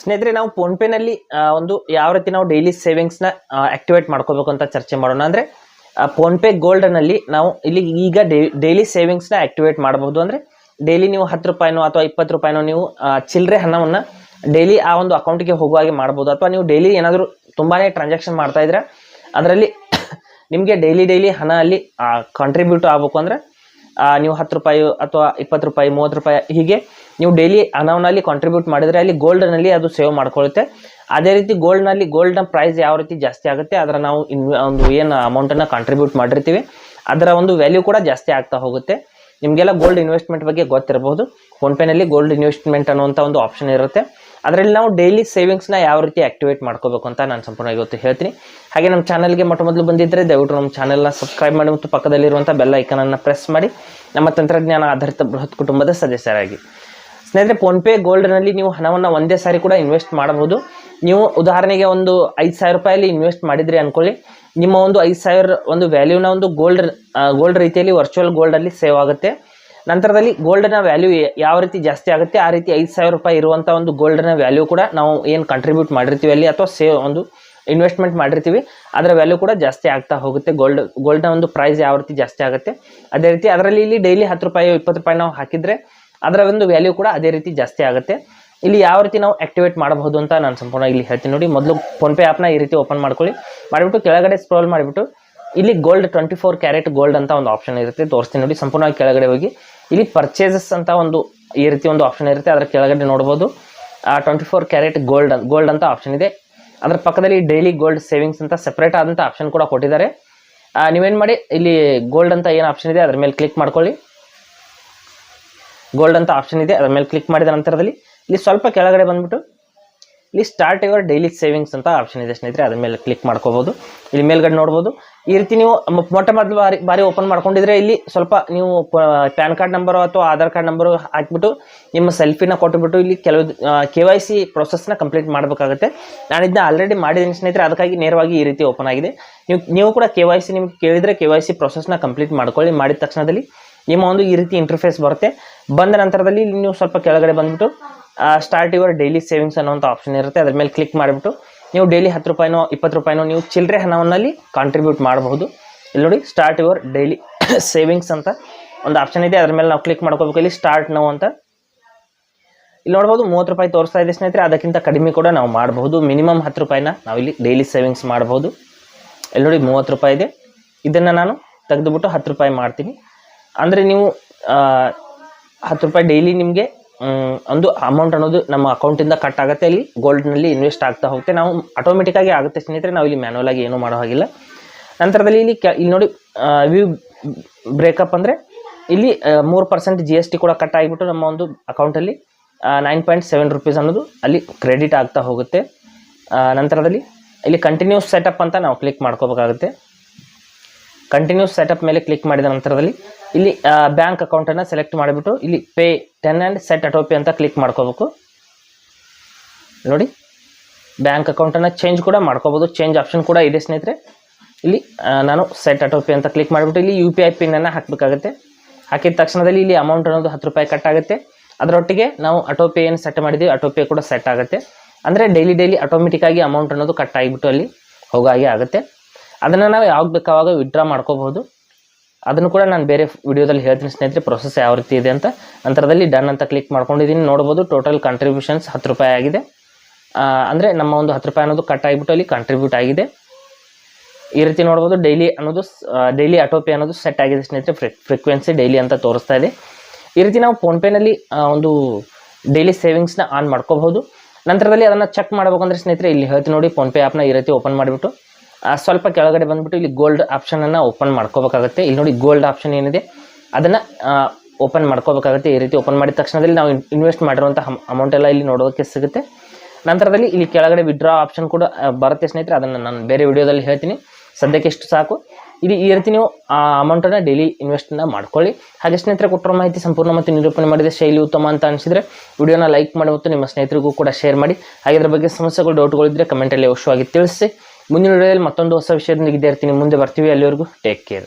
ಸ್ನೇಹಿತರೆ, ನಾವು ಫೋನ್ ಪೇನಲ್ಲಿ ಒಂದು ಯಾವ ರೀತಿ ನಾವು ಡೈಲಿ ಸೇವಿಂಗ್ಸ್ನ ಆಕ್ಟಿವೇಟ್ ಮಾಡ್ಕೋಬೇಕು ಅಂತ ಚರ್ಚೆ ಮಾಡೋಣ. ಅಂದರೆ ಫೋನ್ ಪೇ ಗೋಲ್ಡ್ನಲ್ಲಿ ನಾವು ಇಲ್ಲಿ ಈಗ ಡೈಲಿ ಸೇವಿಂಗ್ಸ್ನ ಆಕ್ಟಿವೇಟ್ ಮಾಡಬಹುದು ಅಂದರೆ ಡೈಲಿ ನೀವು ಹತ್ತು ರೂಪಾಯಿನೋ ಅಥವಾ ಇಪ್ಪತ್ತು ರೂಪಾಯಿನೋ ನೀವು ಚಿಲ್ಲರೆ ಹಣವನ್ನು ಡೈಲಿ ಆ ಒಂದು ಅಕೌಂಟಿಗೆ ಹೋಗುವ ಹಾಗೆ ಮಾಡ್ಬೋದು. ಅಥವಾ ನೀವು ಡೈಲಿ ಏನಾದರೂ ತುಂಬಾ ಟ್ರಾನ್ಸಾಕ್ಷನ್ ಮಾಡ್ತಾ ಇದ್ರೆ ಅದರಲ್ಲಿ ನಿಮಗೆ ಡೈಲಿ ಡೈಲಿ ಹಣ ಅಲ್ಲಿ ಕಾಂಟ್ರಿಬ್ಯೂಟ್ ಆಗಬೇಕು. ಅಂದರೆ ನೀವು ಹತ್ತು ರೂಪಾಯಿ ಅಥವಾ ಇಪ್ಪತ್ತು ರೂಪಾಯಿ, ಮೂವತ್ತು ರೂಪಾಯಿ ಹೀಗೆ ನೀವು ಡೈಲಿ ಅನೌನಲ್ಲಿ ಕಾಂಟ್ರಿಬ್ಯೂಟ್ ಮಾಡಿದರೆ ಅಲ್ಲಿ ಗೋಲ್ಡ್ನಲ್ಲಿ ಅದು ಸೇವ್ ಮಾಡ್ಕೊಳ್ಳುತ್ತೆ. ಅದೇ ರೀತಿ ಗೋಲ್ಡ್ನಲ್ಲಿ ಗೋಲ್ಡ್ನ ಪ್ರೈಸ್ ಯಾವ ರೀತಿ ಜಾಸ್ತಿ ಆಗುತ್ತೆ, ಅದರ ನಾವು ಇನ್, ಒಂದು ಏನು ಅಮೌಂಟನ್ನು ಕಾಂಟ್ರಿಬ್ಯೂಟ್ ಮಾಡಿರ್ತೀವಿ. ಅದರ ಒಂದು ವ್ಯಾಲ್ಯೂ ಕೂಡ ಜಾಸ್ತಿ ಆಗ್ತಾ ಹೋಗುತ್ತೆ. ನಿಮಗೆಲ್ಲ ಗೋಲ್ಡ್ ಇನ್ವೆಸ್ಟ್ಮೆಂಟ್ ಬಗ್ಗೆ ಗೊತ್ತಿರಬಹುದು. ಫೋನ್ಪೇನಲ್ಲಿ ಗೋಲ್ಡ್ ಇನ್ವೆಸ್ಟ್ಮೆಂಟ್ ಅನ್ನುವಂಥ ಒಂದು ಆಪ್ಷನ್ ಇರುತ್ತೆ. ಅದರಲ್ಲಿ ನಾವು ಡೈಲಿ ಸೇವಿಂಗ್ಸ್ನ ಯಾವ ರೀತಿ ಆಕ್ಟಿವೇಟ್ ಮಾಡ್ಕೋಬೇಕು ಅಂತ ನಾನು ಸಂಪೂರ್ಣ ಇವತ್ತು ಹೇಳ್ತೀನಿ. ಹಾಗೆ ನಮ್ಮ ಚಾನಲ್ಗೆ ಮೊಟ್ಟ ಮೊದಲು ಬಂದಿದ್ದರೆ ದಯವಿಟ್ಟು ನಮ್ಮ ಚಾನಲ್ನ ಸಬ್ಸ್ಕ್ರೈಬ್ ಮಾಡಿ ಮತ್ತು ಪಕ್ಕದಲ್ಲಿರುವಂಥ ಬೆಲ್ಲ ಐಕನನ್ನು ಪ್ರೆಸ್ ಮಾಡಿ. ನಮ್ಮ ತಂತ್ರಜ್ಞಾನ ಆಧಾರಿತ ಬೃಹತ್ ಕುಟುಂಬದ ಸದಸ್ಯರಾಗಿ. ಸ್ನೇಹಿತರೆ ಫೋನ್ಪೇ ಗೋಲ್ಡ್ನಲ್ಲಿ ನೀವು ಹಣವನ್ನು ಒಂದೇ ಸಾರಿ ಕೂಡ ಇನ್ವೆಸ್ಟ್ ಮಾಡಬಹುದು. ನೀವು ಉದಾಹರಣೆಗೆ ಒಂದು ಐದು ಸಾವಿರ ರೂಪಾಯಲ್ಲಿ ಇನ್ವೆಸ್ಟ್ ಮಾಡಿದರೆ ಅಂದ್ಕೊಳ್ಳಿ ನಿಮ್ಮ ಒಂದು ಐದು ಸಾವಿರ ಒಂದು ವ್ಯಾಲ್ಯೂನ ಒಂದು ಗೋಲ್ಡ್ ಗೋಲ್ಡ್ ರೀತಿಯಲ್ಲಿ ವರ್ಚುವಲ್ ಗೋಲ್ಡಲ್ಲಿ ಸೇವ್ ಆಗುತ್ತೆ. ನಂತರದಲ್ಲಿ ಗೋಲ್ಡ್ನ ವ್ಯಾಲ್ಯೂ ಯಾವ ರೀತಿ ಜಾಸ್ತಿ ಆಗುತ್ತೆ, ಆ ರೀತಿ ಐದು ಸಾವಿರ ರೂಪಾಯಿ ಇರುವಂಥ ಒಂದು ಗೋಲ್ಡ್ನ ವ್ಯಾಲ್ಯೂ ಕೂಡ ನಾವು ಏನು ಕಂಟ್ರಿಬ್ಯೂಟ್ ಮಾಡಿರ್ತೀವಿ ಅಲ್ಲಿ ಅಥವಾ ಸೇವ್ ಒಂದು ಇನ್ವೆಸ್ಟ್ಮೆಂಟ್ ಮಾಡಿರ್ತೀವಿ. ಅದರ ವ್ಯಾಲ್ಯೂ ಕೂಡ ಜಾಸ್ತಿ ಆಗ್ತಾ ಹೋಗುತ್ತೆ. ಗೋಲ್ಡ್ ಗೋಲ್ಡ್ನ ಒಂದು ಪ್ರೈಸ್ ಯಾವ ರೀತಿ ಜಾಸ್ತಿ ಆಗುತ್ತೆ. ಅದೇ ರೀತಿ ಅದರಲ್ಲಿ ಇಲ್ಲಿ ಡೈಲಿ ಹತ್ತು ರೂಪಾಯಿ, ಇಪ್ಪತ್ತು ರೂಪಾಯಿ ನಾವು ಹಾಕಿದರೆ ಅದರ ಒಂದು ವ್ಯಾಲ್ಯೂ ಕೂಡ ಅದೇ ರೀತಿ ಜಾಸ್ತಿ ಆಗುತ್ತೆ. ಇಲ್ಲಿ ಯಾವ ರೀತಿ ನಾವು ಆಕ್ಟಿವೇಟ್ ಮಾಡಬಹುದು ಅಂತ ನಾನು ಸಂಪೂರ್ಣ ಇಲ್ಲಿ ಹೇಳ್ತೀನಿ ನೋಡಿ. ಮೊದಲು ಫೋನ್ಪೇ ಆ್ಯಪ್ನ ಈ ರೀತಿ ಓಪನ್ ಮಾಡ್ಕೊಳ್ಳಿ. ಮಾಡಿಬಿಟ್ಟು ಕೆಳಗಡೆ ಸ್ಕ್ರೋಲ್ ಮಾಡಿಬಿಟ್ಟು ಇಲ್ಲಿ gold twenty four carat gold ಅಂತ ಒಂದು ಆಪ್ಷನ್ ಇರುತ್ತೆ. ತೋರಿಸ್ತೀನಿ ನೋಡಿ. ಸಂಪೂರ್ಣವಾಗಿ ಕೆಳಗಡೆ ಹೋಗಿ. ಇಲ್ಲಿ ಪರ್ಚೇಸಸ್ ಅಂತ ಒಂದು ಈ ರೀತಿ ಒಂದು ಆಪ್ಷನ್ ಇರುತ್ತೆ. ಅದರ ಕೆಳಗಡೆ ನೋಡ್ಬೋದು. Twenty four carat gold gold ಅಂತ ಆಪ್ಷನ್ ಇದೆ. ಅದರ ಪಕ್ಕದಲ್ಲಿ ಡೈಲಿ ಗೋಲ್ಡ್ ಸೇವಿಂಗ್ಸ್ ಅಂತ ಸಪ್ರೇಟ್ ಆದಂಥ ಆಪ್ಷನ್ ಕೂಡ ಕೊಟ್ಟಿದ್ದಾರೆ. ನೀವೇನ್ ಮಾಡಿ? ಇಲ್ಲಿ ಗೋಲ್ಡ್ ಅಂತ ಏನು ಆಪ್ಷನ್ ಇದೆ? ಅದ್ರ ಮೇಲೆ ಕ್ಲಿಕ್ ಮಾಡ್ಕೊಳ್ಳಿ. ಗೋಲ್ಡ್ ಅಂತ ಆಪ್ಷನ್ ಇದೆ, ಅದ್ರ ಮೇಲೆ ಕ್ಲಿಕ್ ಮಾಡಿದ ನಂತರದಲ್ಲಿ, ಇಲ್ಲಿ ಸ್ವಲ್ಪ ಕೆಳಗಡೆ ಬಂದ್ಬಿಟ್ಟು, ಇಲ್ಲಿ ಸ್ಟಾರ್ಟ್ ಯುವರ್ ಡೈಲಿ ಸೇವಿಂಗ್ಸ್ ಅಂತ ಆಪ್ಷನ್ ಇದೆ ಸ್ನೇಹಿತರೆ, ಅದ್ರ ಮೇಲೆ ಕ್ಲಿಕ್ ಮಾಡ್ಕೋಬಹುದು ಇಲ್ಲಿ ಮೇಲ್ಗಡೆ ನೋಡ್ಬೋದು. ಈ ರೀತಿ ನೀವು ಮೊಟ್ಟ ಮೊದಲು ಬಾರಿ ಬಾರಿ ಓಪನ್ ಮಾಡ್ಕೊಂಡಿದ್ರೆ ಇಲ್ಲಿ ಸ್ವಲ್ಪ ನೀವು ಪ್ಯಾನ್ ಕಾರ್ಡ್ ನಂಬರು ಅಥವಾ ಆಧಾರ್ ಕಾರ್ಡ್ ನಂಬರು ಹಾಕ್ಬಿಟ್ಟು, ನಿಮ್ಮ ಸೆಲ್ಫಿನ ಕೊಟ್ಟುಬಿಟ್ಟು ಇಲ್ಲಿ ಕೆಲವು ಕೆ ವೈ ಸಿ ಪ್ರೊಸೆಸ್ನ ಕಂಪ್ಲೀಟ್ ಮಾಡಬೇಕಾಗುತ್ತೆ. ನಾನು ಇದನ್ನ ಆಲ್ರೆಡಿ ಮಾಡಿದ್ದೀನಿ ಸ್ನೇಹಿತರೆ, ಅದಕ್ಕಾಗಿ ನೇರವಾಗಿ ಈ ರೀತಿ ಓಪನ್ ಆಗಿದೆ. ನೀವು ನೀವು ಕೂಡ ಕೆ ವೈ ಸಿ ನಿಮ್ಗೆ ಕೇಳಿದರೆ ಕೆ ವೈ ಸಿ ಪ್ರೊಸೆಸ್ನ ಕಂಪ್ಲೀಟ್ ಮಾಡ್ಕೊಳ್ಳಿ. ಮಾಡಿದ ತಕ್ಷಣದಲ್ಲಿ ನಿಮ್ಮ ಒಂದು ಈ ರೀತಿ ಇಂಟರ್ಫೇಸ್ ಬರುತ್ತೆ. ಬಂದ ನಂತರದಲ್ಲಿ ನೀವು ಸ್ವಲ್ಪ ಕೆಳಗಡೆ ಬಂದ್ಬಿಟ್ಟು ಸ್ಟಾರ್ಟ್ ಯುವರ್ ಡೈಲಿ ಸೇವಿಂಗ್ಸ್ ಅನ್ನೋಂಥ ಆಪ್ಷನ್ ಇರುತ್ತೆ. ಅದ್ರ ಮೇಲೆ ಕ್ಲಿಕ್ ಮಾಡಿಬಿಟ್ಟು, ನೀವು ಡೈಲಿ ಹತ್ತು ರೂಪಾಯಿನೋ, ಇಪ್ಪತ್ತು ರೂಪಾಯಿನೋ, ನೀವು ಚಿಲ್ಲರೆ ಹಣವನ್ನಲ್ಲಿ ಕಾಂಟ್ರಿಬ್ಯೂಟ್ ಮಾಡಬಹುದು. ಇಲ್ಲಿ ನೋಡಿ ಸ್ಟಾರ್ಟ್ ಯುವರ್ ಡೈಲಿ ಸೇವಿಂಗ್ಸ್ ಅಂತ ಒಂದು ಆಪ್ಷನ್ ಇದೆ. ಅದ್ರ ಮೇಲೆ ನಾವು ಕ್ಲಿಕ್ ಮಾಡ್ಕೋಬೇಕು. ಇಲ್ಲಿ ಸ್ಟಾರ್ಟ್ ನಾವು ಅಂತ. ಇಲ್ಲಿ ನೋಡ್ಬೋದು, ಮೂವತ್ತು ರೂಪಾಯಿ ತೋರಿಸ್ತಾ ಇದೆ ಸ್ನೇಹಿತರೆ. ಅದಕ್ಕಿಂತ ಕಡಿಮೆ ಕೂಡ ನಾವು ಮಾಡಬಹುದು. ಮಿನಿಮಮ್ ಹತ್ತು ರೂಪಾಯಿನ ನಾವು ಇಲ್ಲಿ ಡೈಲಿ ಸೇವಿಂಗ್ಸ್ ಮಾಡಬಹುದು. ಇಲ್ಲಿ ನೋಡಿ, ಮೂವತ್ತು ರೂಪಾಯಿ ಇದೆ. ಇದನ್ನು ನಾನು ತೆಗೆದುಬಿಟ್ಟು ಹತ್ತು ರೂಪಾಯಿ ಮಾಡ್ತೀನಿ. ಅಂದರೆ ನೀವು ಹತ್ತು ರೂಪಾಯಿ ಡೈಲಿ ನಿಮಗೆ ಒಂದು ಅಮೌಂಟ್ ಅನ್ನೋದು ನಮ್ಮ ಅಕೌಂಟಿಂದ ಕಟ್ ಆಗುತ್ತೆ. ಅಲ್ಲಿ ಗೋಲ್ಡ್ನಲ್ಲಿ ಇನ್ವೆಸ್ಟ್ ಆಗ್ತಾ ಹೋಗುತ್ತೆ. ನಾವು ಆಟೋಮೆಟಿಕ್ಕಾಗಿ ಆಗುತ್ತೆ ಸ್ನೇಹಿತರೆ. ನಾವು ಇಲ್ಲಿ ಮ್ಯಾನುವಲ್ ಆಗಿ ಏನೂ ಮಾಡೋ ಹಾಗಿಲ್ಲ. ನಂತರದಲ್ಲಿ ಇಲ್ಲಿ ಇಲ್ಲಿ ನೋಡಿ ವ್ಯೂ ಬ್ರೇಕಪ್ ಅಂದರೆ ಇಲ್ಲಿ ಮೂರು ಪರ್ಸೆಂಟ್ ಜಿ ಎಸ್ ಟಿ ಕೂಡ ಕಟ್ ಆಗಿಬಿಟ್ಟು ನಮ್ಮ ಒಂದು ಅಕೌಂಟಲ್ಲಿ ನೈನ್ ಪಾಯಿಂಟ್ ಸೆವೆನ್ ರುಪೀಸ್ ಅನ್ನೋದು ಅಲ್ಲಿ ಕ್ರೆಡಿಟ್ ಆಗ್ತಾ ಹೋಗುತ್ತೆ. ನಂತರದಲ್ಲಿ ಇಲ್ಲಿ ಕಂಟಿನ್ಯೂಸ್ ಸೆಟಪ್ ಅಂತ ನಾವು ಕ್ಲಿಕ್ ಮಾಡ್ಕೋಬೇಕಾಗುತ್ತೆ. ಕಂಟಿನ್ಯೂಸ್ ಸೆಟಪ್ ಮೇಲೆ ಕ್ಲಿಕ್ ಮಾಡಿದ ನಂತರದಲ್ಲಿ ಇಲ್ಲಿ ಬ್ಯಾಂಕ್ ಅಕೌಂಟನ್ನು ಸೆಲೆಕ್ಟ್ ಮಾಡಿಬಿಟ್ಟು ಇಲ್ಲಿ pay ten and set autopay ಅಂತ ಕ್ಲಿಕ್ ಮಾಡ್ಕೋಬೇಕು. ನೋಡಿ ಬ್ಯಾಂಕ್ ಅಕೌಂಟನ್ನು ಚೇಂಜ್ ಕೂಡ ಮಾಡ್ಕೋಬೋದು ಚೇಂಜ್ ಆಪ್ಷನ್ ಕೂಡ ಇದೆ ಸ್ನೇಹಿತರೆ. ಇಲ್ಲಿ ನಾನು ಸೆಟ್ ಅಟೋಪಿ ಅಂತ ಕ್ಲಿಕ್ ಮಾಡಿಬಿಟ್ಟು ಇಲ್ಲಿ ಯು ಪಿ ಐ ಪಿನ್ನನ್ನು ಹಾಕಬೇಕಾಗುತ್ತೆ. ಹಾಕಿದ ತಕ್ಷಣದಲ್ಲಿ ಇಲ್ಲಿ ಅಮೌಂಟ್ ಅನ್ನೋದು ಹತ್ತು ರೂಪಾಯಿ ಕಟ್ ಆಗುತ್ತೆ. ಅದರೊಟ್ಟಿಗೆ ನಾವು ಅಟೋಪೇ ಏನು ಸೆಟ್ ಮಾಡಿದ್ದೀವಿ ಅಟೋಪೇ ಕೂಡ ಸೆಟ್ ಆಗುತ್ತೆ. ಅಂದರೆ ಡೈಲಿ ಡೈಲಿ ಆಟೋಮೆಟಿಕ್ಕಾಗಿ ಅಮೌಂಟ್ ಅನ್ನೋದು ಕಟ್ ಆಗಿಬಿಟ್ಟು ಅಲ್ಲಿ ಹೋಗಾಗಿ ಹಾಗೆ ಆಗುತ್ತೆ. ಅದನ್ನು ನಾವು ಯಾವಾಗ ಬೇಕಾವಾಗ ವಿಡ್ರಾ ಮಾಡ್ಕೋಬಹುದು. ಅದನ್ನು ಕೂಡ ನಾನು ಬೇರೆ ವಿಡಿಯೋದಲ್ಲಿ ಹೇಳ್ತೀನಿ ಸ್ನೇಹಿತರೆ ಪ್ರೊಸೆಸ್ ಯಾವ ರೀತಿ ಇದೆ ಅಂತ. ನಂತರದಲ್ಲಿ ಡನ್ ಅಂತ ಕ್ಲಿಕ್ ಮಾಡ್ಕೊಂಡಿದ್ದೀನಿ, ನೋಡ್ಬೋದು ಟೋಟಲ್ ಕಾಂಟ್ರಿಬ್ಯೂಷನ್ಸ್ ಹತ್ತು ರೂಪಾಯಿ ಆಗಿದೆ. ಅಂದರೆ ನಮ್ಮ ಒಂದು ಹತ್ತು ರೂಪಾಯಿ ಅನ್ನೋದು ಕಟ್ ಆಗಿಬಿಟ್ಟು ಅಲ್ಲಿ ಕಾಂಟ್ರಿಬ್ಯೂಟ್ ಆಗಿದೆ. ಈ ರೀತಿ ನೋಡ್ಬೋದು ಡೈಲಿ ಅನ್ನೋದು ಡೈಲಿ ಆಟೋಪೇ ಅನ್ನೋದು ಸೆಟ್ ಆಗಿದೆ ಸ್ನೇಹಿತರೆ ಫ್ರೀ ಫ್ರೀಕ್ವೆನ್ಸಿ ಡೈಲಿ ಅಂತ ತೋರಿಸ್ತಾ ಇದೆ. ಈ ರೀತಿ ನಾವು ಫೋನ್ಪೇನಲ್ಲಿ ಒಂದು ಡೈಲಿ ಸೇವಿಂಗ್ಸ್ನ ಆನ್ ಮಾಡ್ಕೋಬಹುದು. ನಂತರದಲ್ಲಿ ಅದನ್ನು ಚೆಕ್ ಮಾಡಬೇಕಂದ್ರೆ ಸ್ನೇಹಿತರೆ, ಇಲ್ಲಿ ಹೇಳ್ತೀನಿ ನೋಡಿ ಫೋನ್ಪೇ ಆ್ಯಪ್ನ ಈ ರೀತಿ ಓಪನ್ ಮಾಡಿಬಿಟ್ಟು. ಸ್ವಲ್ಪ ಕೆಳಗಡೆ ಬಂದ್ಬಿಟ್ಟು ಇಲ್ಲಿ ಗೋಲ್ಡ್ ಆಪ್ಷನನ್ನು ಓಪನ್ ಮಾಡ್ಕೋಬೇಕಾಗುತ್ತೆ. ಇಲ್ಲಿ ನೋಡಿ ಗೋಲ್ಡ್ ಆಪ್ಷನ್ ಏನಿದೆ, ಅದನ್ನು ಓಪನ್ ಮಾಡ್ಕೋಬೇಕಾಗುತ್ತೆ. ಈ ರೀತಿ ಓಪನ್ ಮಾಡಿದ ತಕ್ಷಣದಲ್ಲಿ ನಾವು ಇನ್ವೆಸ್ಟ್ ಮಾಡಿರುವಂಥ ಅಮೌಂಟ್ ಎಲ್ಲ ಇಲ್ಲಿ ನೋಡೋದಕ್ಕೆ ಸಿಗುತ್ತೆ. ನಂತರದಲ್ಲಿ ಇಲ್ಲಿ ಕೆಳಗಡೆ ವಿಡ್ರಾ ಆಪ್ಷನ್ ಕೂಡ ಬರುತ್ತೆ ಸ್ನೇಹಿತರೆ. ಅದನ್ನು ನಾನು ಬೇರೆ ವಿಡಿಯೋದಲ್ಲಿ ಹೇಳ್ತೀನಿ. ಸದ್ಯಕ್ಕೆ ಇಷ್ಟು ಸಾಕು. ಇಲ್ಲಿ ಈ ರೀತಿ ನೀವು, ಆ ಅಮೌಂಟನ್ನು ಡೈಲಿ ಇನ್ವೆಸ್ಟ್ನ ಮಾಡ್ಕೊಳ್ಳಿ. ಹಾಗೆ ಸ್ನೇಹಿತರೆ, ಕೊಟ್ಟಿರೋ ಮಾಹಿತಿ ಸಂಪೂರ್ಣ ಮತ್ತು ನಿರೂಪಣೆ ಮಾಡಿದ. ಶೈಲಿ ಉತ್ತಮ ಅಂತ ಅನಿಸಿದರೆ ವಿಡಿಯೋನ ಲೈಕ್ ಮಾಡಿ ಮತ್ತು ನಿಮ್ಮ ಸ್ನೇಹಿತರಿಗೂ ಕೂಡ ಶೇರ್ ಮಾಡಿ. ಹಾಗೆ ಬಗ್ಗೆ ಸಮಸ್ಯೆಗಳು ಡೌಟ್ಗಳಿದ್ದರೆ ಕಮೆಂಟಲ್ಲಿ ಅವಶ್ಯವಾಗಿ ತಿಳಿಸಿ. ಮುಂದಿನ ವಿಡಿಯೋದಲ್ಲಿ ಮತ್ತೊಂದು ಹೊಸ ವಿಷಯದೊಂದಿಗೆ ಇದ್ದೇ ಇರ್ತೀನಿ ಮುಂದೆ ಬರ್ತೀವಿ. ಅಲ್ಲಿವರೆಗೂ ಟೇಕ್ ಕೇರ್